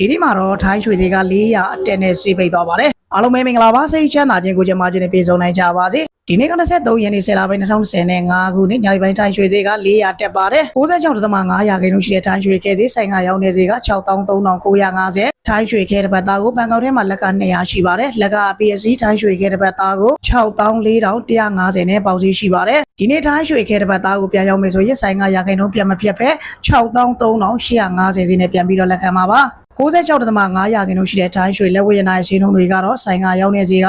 ဒီနေ့မှာတော့ထိုင်းရွှေသေးက400အတက်နဲ့ဆေးပိတ်သွားပါတယ်အားလုံးပဲမင်္ဂလာပါစိတ်ချမ်းသာခြင်းကိုကြမှာခြင်းနဲ့ပြေဆုံးနိုင်ကြပါစေဒီနေ့က23ရက်နေ့10လပိုင်း2025ခုနှစ်ညပိုင်းထိုင်းရွှေသေးက400တက်ပါတယ်96.5ရာခိုင်နှုန်းရှိတဲ့ထိုင်းရွှေခဲသေးဆိုင်ကရောင်းနေစေက63,950ထိုင်းရွှေခဲတစ်ပတ်သားကိုဘန်ကောက်ထဲမှာလက်က200ရှိပါတယ်လက်က PSC ထိုင်းရွှေခဲတစ်ပတ်သားကို64,150နဲ့ပေါက်ဈေးရှိပါတယ်ဒီနေ့ထိုင်းရွှေခဲတစ်ပတ်သားကိုပြန်ရောက်မယ်ဆိုရင်ဆိုင်ကရာခိုင်နှုန်းပြန်မဖြစ်ဖက်63,850စီနဲ့ပြန်ပြီးတော့လက်ခံပါပါ 96.5ရာခိုင်နှုန်းရှိတဲ့ထိုင်းရွှေလက်ဝယ်ရနိုင်ဈေးနှုန်းတွေကတော့ဆိုင်ကရောက်နေစေက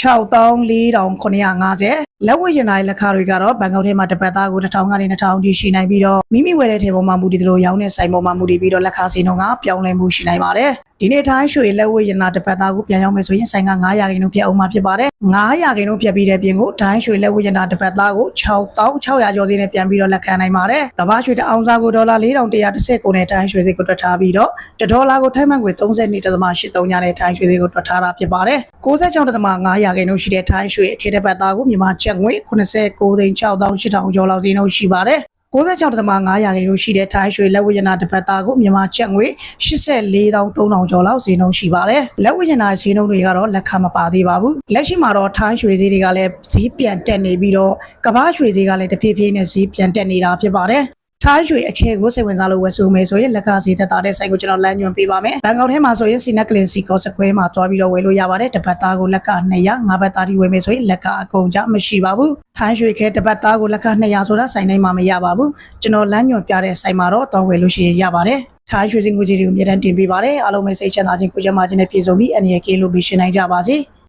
64,950 လက်ဝယ်ရနိုင်လက်ခတွေကတော့ဘန်ကောက်ထဲမှာတစ်ပတ်သားကို1000ကနေ2000ထိရှိနိုင်ပြီးတော့မိမိဝယ်တဲ့ထဲပေါ်မှာမူတည်သလိုရောင်းတဲ့ဆိုင်ပေါ်မှာမူတည်ပြီးတော့လက်ခဈေးနှုန်းကပြောင်းလဲမှုရှိနိုင်ပါတယ်ဒီနေ့ထိုင်းရွှေလက်ဝယ်ရနာတစ်ပတ်သားကိုပြန်ရောက်မယ်ဆိုရင်ဆိုင်က900ရာခိုင်နှုန်းပြတ်အောင်မှာဖြစ်ပါတယ်900ရာခိုင်နှုန်းပြတ်ပြီးတဲ့ပြင်ကိုထိုင်းရွှေလက်ဝယ်ရနာတစ်ပတ်သားကို6600ကျော်စီနဲ့ပြန်ပြီးတော့လက်ခံနိုင်ပါတယ်ကမ္ဘာရွှေတအောင်စားကိုဒေါ်လာ4130ကိုနဲ့ထိုင်းရွှေဈေးကိုတွက်ထားပြီးတော့တဒေါ်လာကိုထိုင်းမန်ငွေ32.83ညနဲ့ထိုင်းရွှေဈေးကိုတွက်ထားတာဖြစ်ပါတယ်96.5ရာခိုင်နှုန်းရှိတဲ့ထိုင်းရွှေအခေတပတ်သားကိုမြန်မာကျပ်ငွေ89သိန်း6800ကျော်လောက်ဈေးနှုန်းရှိပါတယ်96.5ရာခိုင်နှုန်းရှိတဲ့ထိုင်းရွှေလက်ဝယ်ရနာတစ်ပတ်သားကိုမြန်မာကျပ်ငွေ84,300ကျော်လောက်ဈေးနှုန်းရှိပါတယ်။လက်ဝယ်ရနာဈေးနှုန်းတွေကတော့လက်ခံမပါသေးပါဘူး။လက်ရှိမှာတော့ထိုင်းရွှေဈေးတွေကလည်းဈေးပြန်တက်နေပြီးတော့ကမ္ဘာရွှေဈေးကလည်းတဖြည်းဖြည်းနဲ့ဈေးပြန်တက်နေတာဖြစ်ပါတယ်။ ထိုင်းရွှေအခဲကိုစိတ်ဝင်စားလို့ဝယ်ဆိုမယ်ဆိုရင်လက်ကားဈေးသက်သာတဲ့ဆိုင်ကိုကျွန်တော်လမ်းညွှန်ပေးပါမယ်။ဘန်ကောက်ထဲမှာဆိုရင်စီနက်ကလင်စီကောစခွဲမှာတွားပြီးတော့ဝယ်လို့ရပါတယ်။တစ်ပတ်သားကိုလက်က200ငါးပတ်သားဒီဝယ်မယ်ဆိုရင်လက်ကအကုန်ကြမရှိပါဘူး။ထိုင်းရွှေခဲတစ်ပတ်သားကိုလက်က200ဆိုတာဆိုင်တိုင်းမှာမရပါဘူး။ကျွန်တော်လမ်းညွှန်ပြတဲ့ဆိုင်မှာတော့တွားဝယ်လို့ရှိရင်ရပါတယ်။ထိုင်းရွှေစင်ငွေကြီးတွေကိုအမြဲတမ်းတင်ပေးပါတယ်။အားလုံးပဲစိတ်ချမ်းသာခြင်းကိုကြမ်းမာခြင်းနဲ့ပြည့်စုံပြီးအနေရကင်းလို့ပြီးရှင်းနိုင်ကြပါစေ။